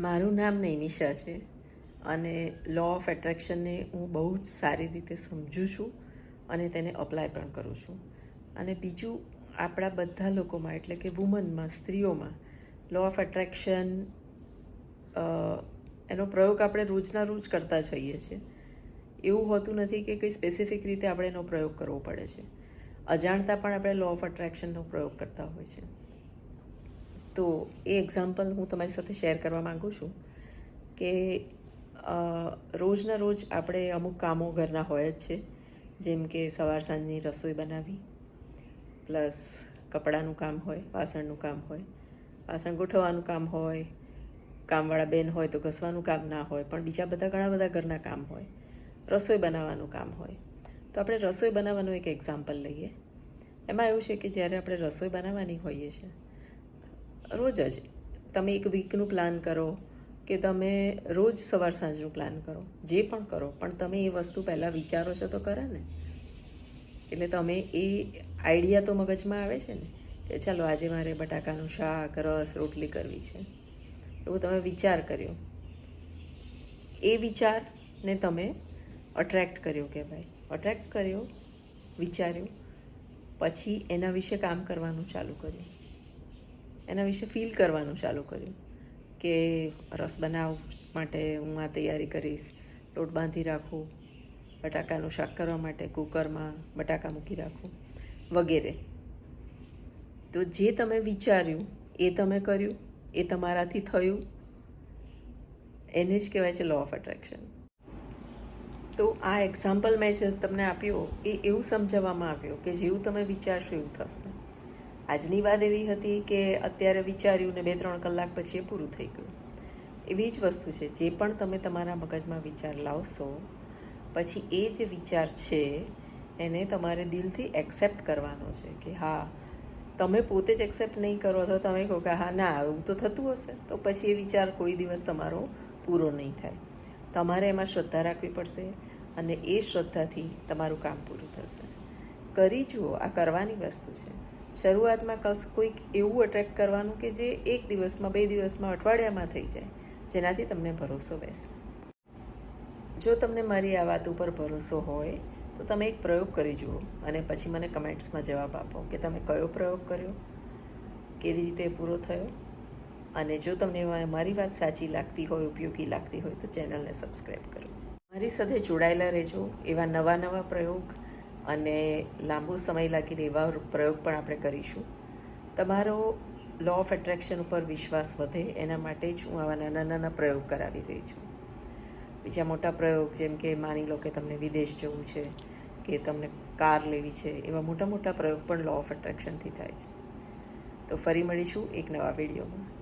મારું નામ નૈનિશા છે અને લો ઓફ એટ્રેક્શનને હું બહુ જ સારી રીતે સમજું છું અને તેને અપ્લાય પણ કરું છું. અને બીજું, આપણા બધા લોકોમાં, એટલે કે વુમનમાં સ્ત્રીઓમાં લો ઓફ એટ્રેક્શન એનો પ્રયોગ આપણે રોજના રોજ કરતા જઈએ છીએ. એવું હોતું નથી કે કંઈ સ્પેસિફિક રીતે આપણે એનો પ્રયોગ કરવો પડે છે. અજાણતા પણ આપણે લો ઓફ એટ્રેક્શનનો પ્રયોગ કરતા હોય છે. તો એ એક્ઝામ્પલ હું તમારી સાથે શેર કરવા માગું છું કે રોજના રોજ આપણે અમુક કામો ઘરના હોય જ છે. જેમ કે સવાર સાંજની રસોઈ બનાવી પ્લસ કપડાનું કામ હોય, વાસણનું કામ હોય, વાસણ ગોઠવવાનું કામ હોય, કામવાળા બેન હોય તો ઘસવાનું કામ ના હોય, પણ બીજા બધા ઘણા બધા ઘરના કામ હોય, રસોઈ બનાવવાનું કામ હોય. તો આપણે રસોઈ બનાવવાનું એક એક્ઝામ્પલ લઈએ. એમાં એવું છે કે જ્યારે આપણે રસોઈ બનાવવાની હોઈએ છીએ રોજ જ તમે એક વીકનું પ્લાન કરો કે તમે રોજ સવાર સાંજનું પ્લાન કરો, જે પણ કરો, પણ તમે એ વસ્તુ પહેલાં વિચારો છો તો કરે ને. એટલે તમે એ આઈડિયા તો મગજમાં આવે છે ને, કે ચાલો આજે મારે બટાકાનું શાક, રસ, રોટલી કરવી છે. એવું તમે વિચાર કર્યો. એ વિચારને તમે અટ્રેક્ટ કર્યો કે ભાઈ અટ્રેક્ટ કર્યો, વિચાર્યો, પછી એના વિશે કામ કરવાનું ચાલુ કર્યું. એના વિશે ફીલ કરવાનું ચાલુ કર્યું કે રસ બનાવવા માટે હું આ તૈયારી કરીશ, લોટ બાંધી રાખું, બટાકાનું શાક કરવા માટે કુકરમાં બટાકા મૂકી રાખું, વગેરે. તો જે તમે વિચાર્યું, એ તમે કર્યું, એ તમારાથી થયું, એને જ કહેવાય છે લો ઓફ એટ્રેક્શન તો આ એક્ઝામ્પલ મેં જે તમને આપ્યો, એ એવું સમજાવવામાં આવ્યું કે જેવું તમે વિચારશો એવું થશે. આજની વાત એવી હતી કે અત્યારે વિચાર્યું ને બે ત્રણ કલાક પછી એ પૂરું થઈ ગયું. એવી જ વસ્તુ છે, જે પણ તમે તમારા મગજમાં વિચાર લાવશો, પછી એ જે વિચાર છે, એને તમારે દિલથી એક્સેપ્ટ કરવાનો છે કે હા, તમે પોતે જ એક્સેપ્ટ નહીં કરો તો તમે કહો કે હા, ના એવું તો થતું હશે. તો પછી એ વિચાર કોઈ દિવસ તમારો પૂરો નહીં થાય. તમારે એમાં શ્રદ્ધા રાખવી પડશે અને એ શ્રદ્ધાથી તમારું કામ પૂરું થશે. કરી જુઓ, આ કરવાની વસ્તુ છે. શરૂઆતમાં કશ કોઈક એવું અટ્રેક્ટ કરવાનું કે જે એક દિવસમાં, બે દિવસમાં અઠવાડિયામાં થઈ જાય. જેનાથી તમને ભરોસો બેસે. જો તમને મારી આ વાત ઉપર ભરોસો હોય, તો તમે એક પ્રયોગ કરી જુઓ અને પછી મને કમેન્ટ્સમાં જવાબ આપો કે તમે કયો પ્રયોગ કર્યો? કેવી રીતે પૂરો થયો? અને જો તમને મારી વાત સાચી લાગતી હોય, ઉપયોગી લાગતી હોય, તો ચેનલને સબસ્ક્રાઈબ કરો. મારી સાથે જોડાયેલા રહેજો એવા નવા નવા પ્રયોગ અને લાંબો સમય લાગીને એવા પ્રયોગ પણ આપણે કરીશું. તમારો લો ઓફ એટ્રેક્શન ઉપર વિશ્વાસ વધે, એના માટે જ હું આવા નાના નાના પ્રયોગ કરાવી રહી છું. બીજા મોટા પ્રયોગ જેમ કે માની લો કે તમને વિદેશ જવું છે, કે તમને કાર લેવી છે, એવા મોટા મોટા પ્રયોગ પણ લો ઓફ એટ્રેક્શનથી થાય છે. તો ફરી મળીશું એક નવા વિડીયોમાં.